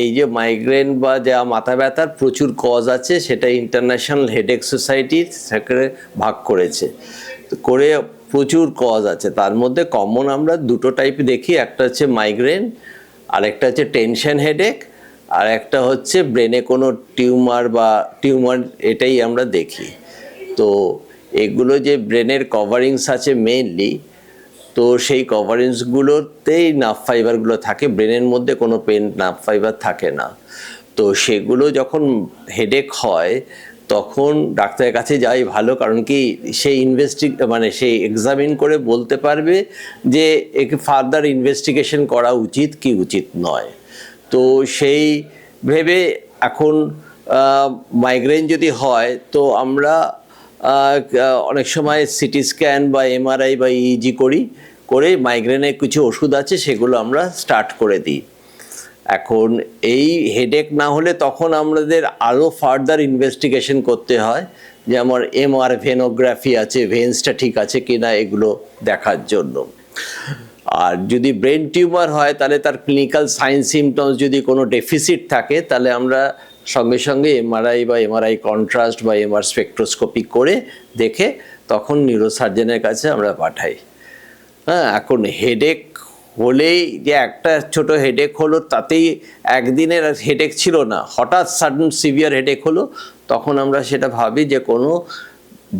এই যে মাইগ্রেন বা যা মাথা ব্যথার প্রচুর কজ আছে, সেটা ইন্টারন্যাশনাল হেডেক সোসাইটি সেখানে ভাগ করেছে। করে প্রচুর কজ আছে। তার মধ্যে কমন আমরা দুটো টাইপ দেখি, একটা হচ্ছে মাইগ্রেন আর একটা হচ্ছে টেনশন হেডেক আর একটা হচ্ছে ব্রেনে কোনো টিউমার বা টিউমার এটাই আমরা দেখি। তো এগুলো যে ব্রেনের কভারিংস আছে মেইনলি তো সেই কভারেন্সগুলোতেই নাফ ফাইবারগুলো থাকে ব্রেনের মধ্যে কোনো পেন নার্ভ ফাইবার থাকে না। তো সেগুলো যখন হেডেক হয়, তখন ডাক্তারের কাছে যাই ভালো, কারণ কি সেই ইনভেস্টি মানে সেই এক্সামিন করে বলতে পারবে যে একে ফার্দার ইনভেস্টিগেশন করা উচিত কি উচিত নয়। তো সেই ভেবে এখন মাইগ্রেন যদি হয়, তো আমরা অনেক সময় সিটি স্ক্যান বা এমআরআই বা ইজি করি করে মাইগ্রেনের কিছু ওষুধ আছে, সেগুলো আমরা স্টার্ট করে দিই। এখন এই হেডেক না হলে তখন আমাদের আরও ফার্দার ইনভেস্টিগেশন করতে হয় যেমন এমআর ভেনোগ্রাফি আছে ভেন্সটা ঠিক আছে কি না এগুলো দেখার জন্য। আর যদি ব্রেন টিউমার হয়, তাহলে তার ক্লিনিক্যাল সাইন সিমটমস যদি কোনো ডেফিসিট থাকে, তাহলে আমরা সঙ্গে সঙ্গে এমআরআই বা এমআরআই কন্ট্রাস্ট বা এমআর স্পেকট্রোস্কোপি করে দেখে তখন নিউরোসার্জনের কাছে আমরা পাঠাই। হ্যাঁ এখন হেডেক হলেই যে একটা ছোট হেডেক হলো, তাতেই একদিনের হেডেক ছিল না। হঠাৎ সাডেন সিভিয়ার হেডেক হলো, তখন আমরা সেটা ভাবি যে কোনো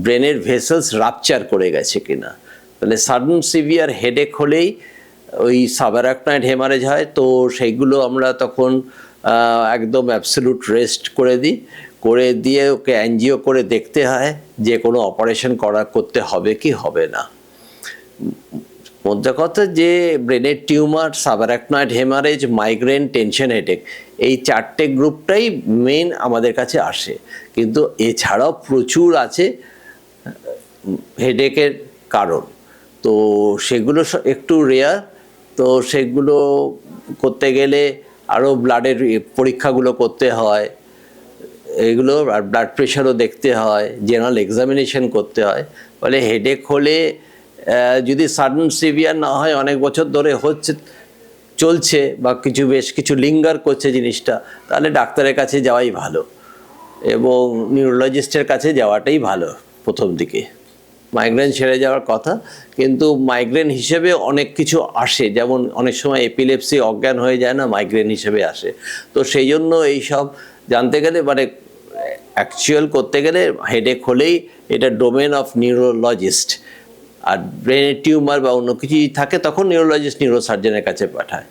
ব্রেনের ভেসেলস রাপচার করে গেছে কিনা। তাহলে সাডেন সিভিয়ার হেডেক হলেই ওই সাবারাকনাইড হেমারেজ হয়, তো সেইগুলো আমরা তখন একদম অ্যাবসলিউট রেস্ট করে দিই। করে দিয়ে ওকে এনজিও করে দেখতে হয় যে কোনো অপারেশন করা, করতে হবে কি হবে না। মধ্যে কথা যে ব্রেনের tumour subarachnoid haemorrhage migraine tension headache এই চারটে গ্রুপটাই মেন আমাদের কাছে আসে। কিন্তু এছাড়াও প্রচুর আছে হেডেকের কারণ। তো সেগুলো একটু রেয়ার তো সেগুলো করতে গেলে আরও ব্লাডের পরীক্ষাগুলো করতে হয়। এগুলো আর ব্লাড প্রেশারও দেখতে হয় জেনারেল এক্সামিনেশন করতে হয়। ফলে হেডেক হলে যদি সাডেন সিভিয়ার না হয়, অনেক বছর ধরে হচ্ছে, চলছে বা কিছু বেশ কিছু লিঙ্গার করছে জিনিসটা, তাহলে ডাক্তারের কাছে যাওয়াই ভালো এবং নিউরোলজিস্টের কাছে যাওয়াটাই ভালো প্রথম দিকে। মাইগ্রেন ছেড়ে যাওয়ার কথা, কিন্তু মাইগ্রেন হিসেবে অনেক কিছু আসে, যেমন অনেক সময় এপিলেপসি অজ্ঞান হয়ে যায় না, মাইগ্রেন হিসেবে আসে। তো সেই জন্য এইসব জানতে গেলে মানে অ্যাকচুয়াল করতে গেলে হেডেক হলেই এটা ডোমেন অফ নিউরোলজিস্ট আর ব্রেনের টিউমার বা অন্য কিছু থাকে তখন নিউরোলজিস্ট নিউরোসার্জনের কাছে পাঠায়।